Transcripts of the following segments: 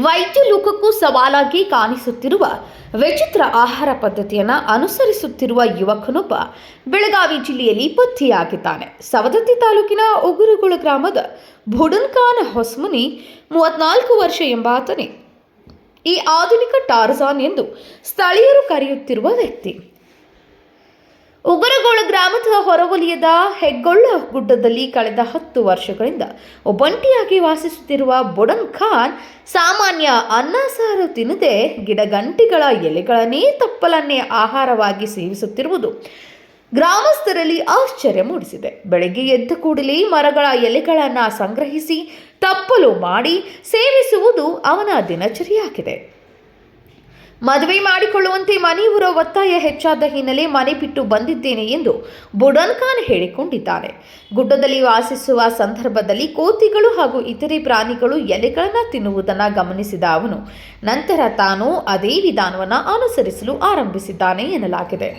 ವೈದ್ಯ ಲೋಕಕ್ಕೂ ಸವಾಲಾಗಿ ಕಾಣಿಸುತ್ತಿರುವ ವಿಚಿತ್ರ ಆಹಾರ ಪದ್ಧತಿಯನ್ನು ಅನುಸರಿಸುತ್ತಿರುವ ಯುವಕನೊಬ್ಬ ಬೆಳಗಾವಿ ಜಿಲ್ಲೆಯಲ್ಲಿ ಪತ್ತೆಯಾಗಿದ್ದಾನೆ. ಸವದತ್ತಿ ತಾಲೂಕಿನ ಉಗುರುಗುಳ ಗ್ರಾಮದ ಬುಡನ್ಖಾನ್ ಹೊಸ್ಮುನಿ, ಮೂವತ್ನಾಲ್ಕು ವರ್ಷ ಎಂಬಾತನೇ. ಈ ಆಧುನಿಕ ಟಾರ್ಜಾನ್ ಎಂದು ಸ್ಥಳೀಯರು ಕರೆಯುತ್ತಿರುವ ವ್ಯಕ್ತಿ. ಉಗುರಗೋಳ ಗ್ರಾಮದ ಹೊರವಲಯದ ಹೆಗ್ಗೊಳ್ಳ ಗುಡ್ಡದಲ್ಲಿ ಕಳೆದ ಹತ್ತು ವರ್ಷಗಳಿಂದ ಒಬ್ಬಂಟಿಯಾಗಿ ವಾಸಿಸುತ್ತಿರುವ ಬುಡನ್ ಖಾನ್ ಸಾಮಾನ್ಯ ಅನ್ನ, ಸಾರು ತಿನ್ನದೆ ಗಿಡಗಂಟಿಗಳ ಎಲೆಗಳನ್ನೇ ತಪ್ಪಲನ್ನೇ ಆಹಾರವಾಗಿ ಸೇವಿಸುತ್ತಿರುವುದು ಗ್ರಾಮಸ್ಥರಲ್ಲಿ ಆಶ್ಚರ್ಯ ಮೂಡಿಸಿದೆ. ಬೆಳಗ್ಗೆ ಎದ್ದ ಕೂಡಲೇ ಮರಗಳ ಎಲೆಗಳನ್ನು ಸಂಗ್ರಹಿಸಿ ತಪ್ಪಲು ಮಾಡಿ ಸೇವಿಸುವುದು ಅವನ ದಿನಚರಿಯಾಗಿದೆ. ಮದುವೆ ಮಾಡಿಕೊಳ್ಳುವಂತೆ ಮನೆಯವರ ಒತ್ತಾಯ ಹೆಚ್ಚಾದ ಹಿನ್ನೆಲೆ ಮನೆ ಬಿಟ್ಟು ಬಂದಿದ್ದೇನೆ ಎಂದು ಬುಡನ್ ಖಾನ್ ಹೇಳಿಕೊಂಡಿದ್ದಾರೆ. ಗುಡ್ಡದಲ್ಲಿ ವಾಸಿಸುವ ಸಂದರ್ಭದಲ್ಲಿ ಕೋತಿಗಳು ಹಾಗೂ ಇತರೆ ಪ್ರಾಣಿಗಳು ಎಲೆಗಳನ್ನು ತಿನ್ನುವುದನ್ನು ಗಮನಿಸಿದ ಅವನು, ನಂತರ ತಾನು ಅದೇ ವಿಧಾನವನ್ನು ಅನುಸರಿಸಲು ಆರಂಭಿಸಿದ್ದಾನೆ ಎನ್ನಲಾಗಿದೆ.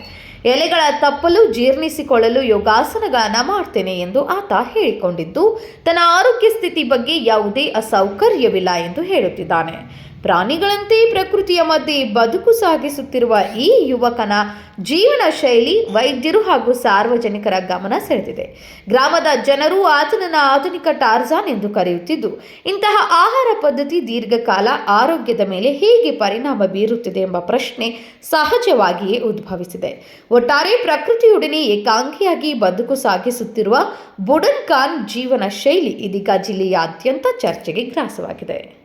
ಎಲೆಗಳ ತಪ್ಪಲು ಜೀರ್ಣಿಸಿಕೊಳ್ಳಲು ಯೋಗಾಸನಗಳನ್ನು ಮಾಡ್ತೇನೆ ಎಂದು ಆತ ಹೇಳಿಕೊಂಡಿದ್ದು, ತನ್ನ ಆರೋಗ್ಯ ಸ್ಥಿತಿ ಬಗ್ಗೆ ಯಾವುದೇ ಅಸೌಕರ್ಯವಿಲ್ಲ ಎಂದು ಹೇಳುತ್ತಿದ್ದಾನೆ. ಪ್ರಾಣಿಗಳಂತೆ ಪ್ರಕೃತಿಯ ಮಧ್ಯೆ ಬದುಕು ಸಾಗಿಸುತ್ತಿರುವ ಈ ಯುವಕನ ಜೀವನ ಶೈಲಿ ವೈದ್ಯರು ಹಾಗೂ ಸಾರ್ವಜನಿಕರ ಗಮನ ಸೆಳೆದಿದೆ. ಗ್ರಾಮದ ಜನರು ಆತನನ್ನ ಆಧುನಿಕ ಟಾರ್ಜಾನ್ ಎಂದು ಕರೆಯುತ್ತಿದ್ದು, ಇಂತಹ ಆಹಾರ ಪದ್ಧತಿ ದೀರ್ಘಕಾಲ ಆರೋಗ್ಯದ ಮೇಲೆ ಹೇಗೆ ಪರಿಣಾಮ ಬೀರುತ್ತಿದೆ ಎಂಬ ಪ್ರಶ್ನೆ ಸಹಜವಾಗಿಯೇ ಉದ್ಭವಿಸಿದೆ. ಒಟ್ಟಾರೆ ಪ್ರಕೃತಿಯೊಡನೆ ಏಕಾಂಗಿಯಾಗಿ ಬದುಕು ಸಾಗಿಸುತ್ತಿರುವ ಬುಡನ್ ಖಾನ್ ಜೀವನ ಶೈಲಿ ಇದೀಗ ಜಿಲ್ಲೆಯಾದ್ಯಂತ ಚರ್ಚೆಗೆ ಗ್ರಾಸವಾಗಿದೆ.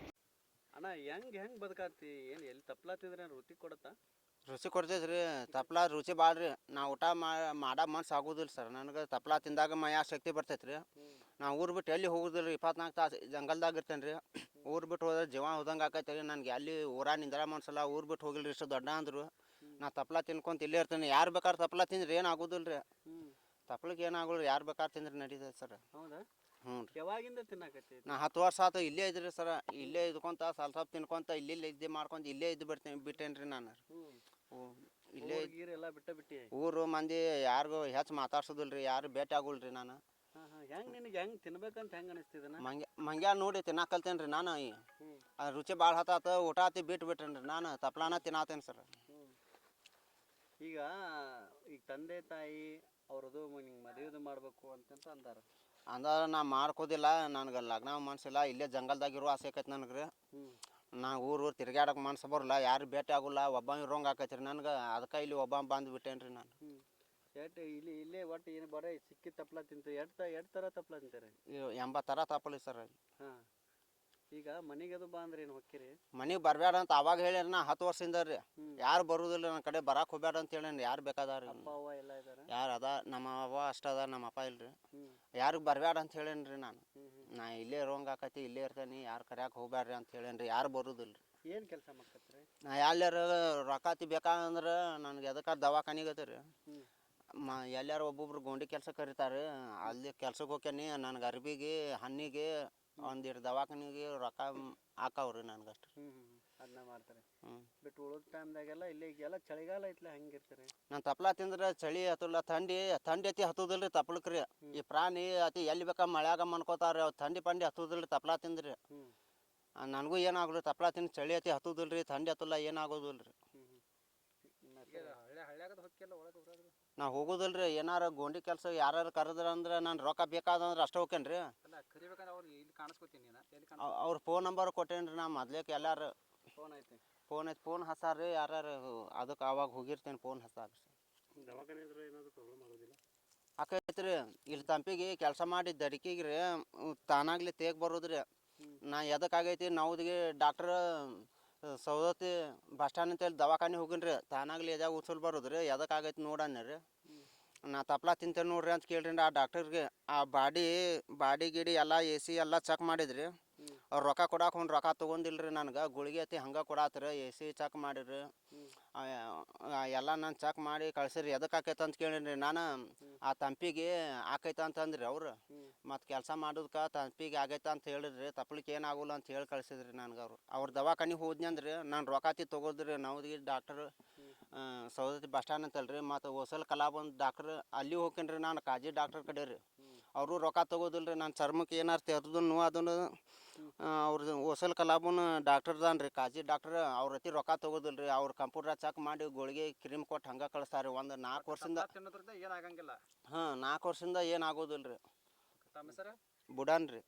ಹೆಂಗ್ ಬದುಕಾತಿ? ಏನ್ ಎಲ್ಲಿ ತಪ್ಲಾತಿದ್ರೆ ರುಚಿ ಕೊಡತ್ತಾ? ರುಚಿ ಕೊಡ್ತೈತೆ ರೀ ತಪ್ಲ ರುಚಿ ಭಾಳ ರೀ ನಾ ಊಟ ಮಾಡೋ ಮನ್ಸು ಆಗೋದಿಲ್ಲ ಸರ್. ನನಗೆ ತಪ್ಲ ತಿಂದಾಗ ಮಯಾ ಶಕ್ತಿ ಬರ್ತೈತೆ ರೀ ನಾ ಊರು ಬಿಟ್ಟು ಎಲ್ಲಿ ಹೋಗುದಿಲ್ಲ ರೀ ಇಪ್ಪತ್ನಾಲ್ಕು ತಾಸು ಜಂಗಲ್ದಾಗ ಇರ್ತೇನೆ ರೀ ಊರು ಬಿಟ್ಟು ಹೋದ್ರೆ ಜೀವ ಹೋದಂಗೆ ಆಕೈತೆ ರೀ ನನಗೆ ಅಲ್ಲಿ ಊರ ನಿಂದ್ರ ಮನ್ಸಲ್ಲ ಊರು ಬಿಟ್ಟು ಹೋಗಿಲ್ಲ ರೀ ಇಷ್ಟು ದೊಡ್ಡ ಅಂದರು. ನಾ ತಪ್ಲ ತಿನ್ಕೊಂತ ಇಲ್ಲೇ ಇರ್ತೇನೆ. ಯಾರು ಬೇಕಾದ್ರೆ ತಪ್ಲ ತಿಂದ್ರೆ ಏನು ಆಗೋದಿಲ್ಲ ರೀ ಹ್ಮ್. ತಪ್ಲಕ್ಕೆ ಏನು ಆಗೋಲ್ಲ ಯಾರು ಬೇಕಾದ್ರೆ ತಿಂದ್ರೆ ನಡೀತೈತೆ ಸರ್. ಹೌದಾ? ಹ್ಞೂ ರೀ. ಯಾವಾಗಿಂದ ತಿನ್ನಕತ್ತಿ ನಾ ಹತ್ತು ವರ್ಷ ಆತು ಇಲ್ಲೇ ಇದ್ರಿ ಸರ ಇಲ್ಲೇ ಇದ್ಕೊಂತ ಸ್ವಲ್ಪ ಸ್ವಲ್ಪ ತಿನ್ಕೊಂತ ಇಲ್ಲಿ ಇದ್ದೆ ಮಾಡ್ಕೊಂತ ಇಲ್ಲೇ ಇದ್ದು ಬಿಡ್ತೇನೆ ಬಿಟ್ಟೇನ್ರಿ ನಾನು. ಓ, ಇಲ್ಲೇ ಗೀರ್ ಎಲ್ಲ ಬಿಟ್ಟ ಬಿಟ್ಟಿ? ಊರು ಮಂದಿ ಯಾರಿಗೂ ಹೆಚ್ಚು ಮಾತಾಡ್ಸೋದಿಲ್ಲ ರೀ ಯಾರು ಭೇಟಿ ಆಗೋಲ್ರಿ ನಾನು. ಹೆಂಗೆ ನಿನಗೆ ಹೆಂಗೆ ತಿನ್ಬೇಕಂತ ಹೆಂಗೆ ಅನಿಸ್ತಿದನ ಮಂಗ್ಯ ಮಂಗ್ಯ ನೋಡಿ ತಿನ್ನಕಲ್ತೇನೆ ರೀ ನಾನು ಆ ರುಚಿ ಭಾಳ ಹತ್ತಾತ ಊಟ ಆತಿ ಬಿಟ್ಟು ಬಿಟ್ಟೇನ್ರಿ ನಾನು ತಪ್ಲಾನ ತಿನ್ನಾತೇನೆ ಸರ್. ಈಗ ಈಗ ತಂದೆ ತಾಯಿ ಅವ್ರದ್ದು ನಿಂಗೆ ಮದುವೆದು ಮಾಡಬೇಕು ಅಂತಂತ ಅಂದಾರ. ಅಂದ್ರೆ ನಾ ಮಾಡ್ಕೋದಿಲ್ಲ ನನಗೆ ಲಗ್ನ ಮನ್ಸಿಲ್ಲ ಇಲ್ಲೇ ಜಂಗಲ್ದಾಗಿರೋ ಆಸೆ ಆಕೈತಿ ನನಗೆ ರೀ ನಾ ಊರು ಊರು ತಿರ್ಗಾಡಕ್ಕೆ ಮನ್ಸು ಬರಲ್ಲ ಯಾರು ಭೇಟಿ ಆಗೋಲ್ಲ ಒಬ್ಬ ಇರೋಂಗೆ ಆಕೈತೆ ರೀ ನನಗೆ ಅದಕ್ಕೆ ಇಲ್ಲಿ ಒಬ್ಬ ಬಂದು ಬಿಟ್ಟೇನೆ ರೀ ನಾನು ಎಟ್ ಇಲ್ಲಿ ಇಲ್ಲೇ ಒಟ್ಟು ಏನು ಬರೀ ಸಿಕ್ಕಿ ತಪ್ಲ ತಿಂತು ಎಟ್ ಎರಡು ಥರ ತಪ್ಪಲ ತಿಂತಾರೆ? ಎಂಬತ್ತು ಥರ ತಪ್ಪಲಿ ಸರ್ ಹಾ. ಈಗ ಮನೆಗೆ ಬಾ ಅಂದ್ರೆ ಏನು ಹೊಕ್ಕಿರಿ? ಮನೆಗೆ ಬರಬೇಡ ಅಂತ ಅವಾಗ ಹೇಳ್ಯಾರ ನಾ ಹತ್ತು ವರ್ಷದಿಂದ ರೀ ಯಾರು ಬರುದಿಲ್ಲ ನನ್ನ ಕಡೆ ಬರಾಕ್ ಹೋಗ್ಬೇಡ ಅಂತ ಹೇಳಿ ಯಾರು ಬೇಕಾದಾರ ಅಪ್ಪ ಅವ್ವ ಎಲ್ಲ ಇದಾರ? ಯಾರು ಅದ ನಮ್ಮ ಅವ್ವ ಅಷ್ಟ ಅದ ನಮ್ಮ ಅಪ್ಪ ಇಲ್ರಿ. ಯಾರಿಗೆ ಬರಬೇಡ ಅಂತ ಹೇಳೇನಿ ರೀ ನಾನು ನಾ ಇಲ್ಲೇ ರೋಂಗ್ ಆಕತಿ ಇಲ್ಲೇ ಇರ್ತೇನೆ ಯಾರು ಕರ್ಯಾಕೆ ಹೋಗ್ಬೇಡ್ರಿ ಅಂತ ಹೇಳೇನಿ ರೀ ಯಾರು ಬರುದಿಲ್ಲ ರೀ ಏನ್ ಕೆಲಸ ಮಾಡ್ಕತ್ರಿ? ನಾ ಎಲ್ಲಾರ ರೊಕ್ಕಾತಿ ಬೇಕಂದ್ರೆ ನನಗೆ ಎದಕ್ಕೆ ದವಾಖಾನಿಗೆ ಅದ ರೀ ಮ ಎಲ್ಲಾರು ಒಬ್ಬೊಬ್ರು ಗೋಂಡಿ ಕೆಲಸ ಕರೀತಾರೆ ಅಲ್ಲಿ ಕೆಲ್ಸಕ್ಕೆ ಹೋಗ್ಯಾನಿ ನನಗೆ ಅರ್ಬಿಗೆ ಹಣ್ಣಿಗೆ ಒಂದಿಟ್ಟು ದವಾಖಾನಿಗೆ ರೊಕ್ಕ ಹಾಕವ್ರಿ ನನಗೆ ಅಷ್ಟು ಹ್ಮ್ ಹ್ಮ್. ಅದನ್ನ ಮಾಡ್ತಾರೆ. ಹ್ಞೂ ಬಿಟ್ಟು ಉಳಿದ ಟೈಮ್ದಾಗೆಲ್ಲ ಇಲ್ಲಿ ಈಗೆಲ್ಲ ಚಳಿಗಾಲ ಐತ್ಲ ಹೆಂಗಿರ್ತಾರೆ. ನಾನು ತಪ್ಲ ತಿಂದ್ರೆ ಚಳಿ ಹತ್ತಲ್ಲ ಥಂಡಿ ಥಂಡಿ ಅತಿ ಹತ್ತುದಿಲ್ಲ ರೀ. ಈ ಪ್ರಾಣಿ ಅತಿ ಎಲ್ಲಿ ಬೇಕಾ ಮಳ್ಯಾಗ ಮನ್ಕೋತಾರ ಅವು ಥಂಡಿ ಪಂಡಿ ಹತ್ತುದಿಲ್ಲ ರೀ ತಪ್ಲ ತಿಂದ್ರಿ. ಹ್ಮ್. ನನಗೂ ಏನಾಗಲ್ಲ ತಪ್ಲ ತಿಂದು ಚಳಿ ಅತಿ ಹತ್ತುದಿಲ್ಲ ರೀ ಥಂಡಿ ಹತ್ತಲ್ಲ ಏನಾಗೋದಿಲ್ಲ ರೀ ಹ್ಮ್. ಹಳ್ಳಿ ಹಳ್ಳ್ಯಾಗದ ಹೊಕ್ಕಿಲ್ಲ ಒಳಗೆ ನಾ ಹೋಗೋದಿಲ್ಲ ರೀ ಏನಾರ ಗೋಂಡಿ ಕೆಲಸ ಯಾರು ಕರೆದ್ರ ಅಂದ್ರೆ ನಾನು ರೊಕ್ಕ ಬೇಕಾದಂದ್ರೆ ಅಷ್ಟೇ ಹೋಗ್ತೇನೆ ರೀ ಅಲ್ಲ ಕರಿಬೇಕಂದ್ರೆ ಅವ್ರು ಇಲ್ಲಿ ಕಾಣಿಸ್ಕೊತೀನಿ ನೀನು ಎಲ್ಲಿ ಅವ್ರ ಫೋನ್ ನಂಬರ್ ಕೊಟ್ಟೇನಿ ರೀ ನಾ ಮೊದ್ಲೇಕ್ ಎಲ್ಲಾರು. ಫೋನ್ ಐತಿ. ಫೋನ್ ಐತಿ ಫೋನ್ ಹಚ್ಚಾರ ರೀ ಯಾರು ಅದಕ್ಕೆ ಅವಾಗ ಹೋಗಿರ್ತೇನೆ ಫೋನ್ ಹಚ್ಚಾರ ದವಾಖಾನೆ ಇದ್ರೆ ಏನಾದ್ರು ಪ್ರಾಬ್ಲಮ್ ಆಗೋದಿಲ್ಲ? ಆಕೈತಿ ರೀ ಇಲ್ಲಿ ತಂಪಿಗೆ ಕೆಲಸ ಮಾಡಿ ದಡಿಕೆಗೆ ರೀ ತಾನಾಗ್ಲಿ ತೇಗ್ ಬರೋದ್ರಿ. ನಾ ನಾ ಎದಕ್ಕಾಗೈತಿ ನಾವ್ದಿಗೆ ಡಾಕ್ಟ್ರ್ ಸೌದತ್ತಿ ಬಸ್ ಸ್ಟ್ಯಾಂಡ್ ಅಂತೇಳಿ ದವಾಖಾನೆ ಹೋಗಿನಿ ರೀ ತಾನಾಗ್ಲಿ ಎದಾಗ ಉಸುಲ್ ಬರೋದ್ರಿ. ಆಗೈತೆ ನೋಡಣ್ಣ ರೀ ನಾ ತಪ್ಲ ತಿಂತೇನೆ ನೋಡ್ರಿ ಅಂತ ಕೇಳ್ರಿ ಆ ಡಾಕ್ಟರ್ಗೆ ಆ ಬಾಡಿ ಬಾಡಿ, ಗಿಡಿ ಎಲ್ಲ ಎ ಸಿ ಎಲ್ಲ ಚೆಕ್ ಮಾಡಿದ್ರಿ. ಅವ್ರು ರೊಕ್ಕ ಕೊಡಾಕ ಒಂದು ರೊಕ್ಕ ತೊಗೊಂಡಿಲ್ರಿ ನನಗೆ, ಗುಳಿಗೆ ಐತಿ ಹಂಗೆ ಕೊಡಾತ್ರಿ, ಎ ಸಿ ಚೆಕ್ ಮಾಡಿರಿ. ಎಲ್ಲ ನಾನು ಚೆಕ್ ಮಾಡಿ ಕಳ್ಸಿರಿ ಎದಕ್ಕೆ ಆಕೈತೆ ಅಂತ ಕೇಳಿರಿ ನಾನು. ಆ ತಂಪಿಗೆ ಆಕೈತೆ ಅಂತಂದ್ರಿ ಅವ್ರು. ಮತ್ತು ಕೆಲಸ ಮಾಡೋದಕ್ಕೆ ತಂಪಿಗೆ ಆಗೈತೆ ಅಂತ ಹೇಳಿದ್ರಿ ತಪ್ಲಿಕ್ಕೆ ಏನಾಗಲ್ಲ ಅಂತ ಹೇಳಿ ಕಳ್ಸಿದ್ರಿ ನನಗೆ ಅವ್ರು. ಅವ್ರ ದವಾಖಾನಿಗೆ ಹೋದ್ನಿ ಅಂದ್ರೆ ನಾನು ರೊಕ್ಕಾತಿ ತೊಗೋದ್ರಿ ನಾವ್ದಿಗೆ ಡಾಕ್ಟರ್ ಸೌದತ್ತಿ ಬಸ್ ಸ್ಟ್ಯಾಂಡ್ ಅಂತಲ್ರಿ, ಮತ್ತು ಹೊಸಲ್ ಕಲಾಬಂದ್ ಡಾಕ್ಟ್ರ್, ಅಲ್ಲಿ ಹೋಗ್ತೀನಿ ನಾನು ಕಾಜಿ ಡಾಕ್ಟರ್ ಕಡೆ ರೀ ಅವರು ರೊಕ್ಕ ತೊಗೋದಿಲ್ಲ ರೀ ನಾನು ಚರ್ಮಕ್ಕೆ ಏನಾರು ತೆರೆದನ್ನು ಅದನ್ನು ಅವ್ರದ್ದು ಹೊಸಲ್ ಕಲಾಬುನ ಡಾಕ್ಟರ್ ಅದಾನ ರೀ ಕಾಜಿ ಡಾಕ್ಟರ್ ಅವ್ರ ಹತ್ತಿ ರೊಕ್ಕ ತಗೋದಿಲ್ಲ ರೀ ಅವ್ರು ಕಂಪ್ಯೂಟರ್ ಚೆಕ್ ಮಾಡಿ ಗುಳಿಗೆ ಕ್ರೀಮ್ ಕೊಟ್ಟು ಹಂಗೆ ಕಳಿಸ್ತಾರೆ ಒಂದು ನಾಲ್ಕು ವರ್ಷದಿಂದ ಏನಾಗಂಗಿಲ್ಲ. ಹಾಂ ನಾಲ್ಕು ವರ್ಷದಿಂದ ಏನಾಗೋದಿಲ್ಲ ರೀ ಬುಡಾನ್ ರೀ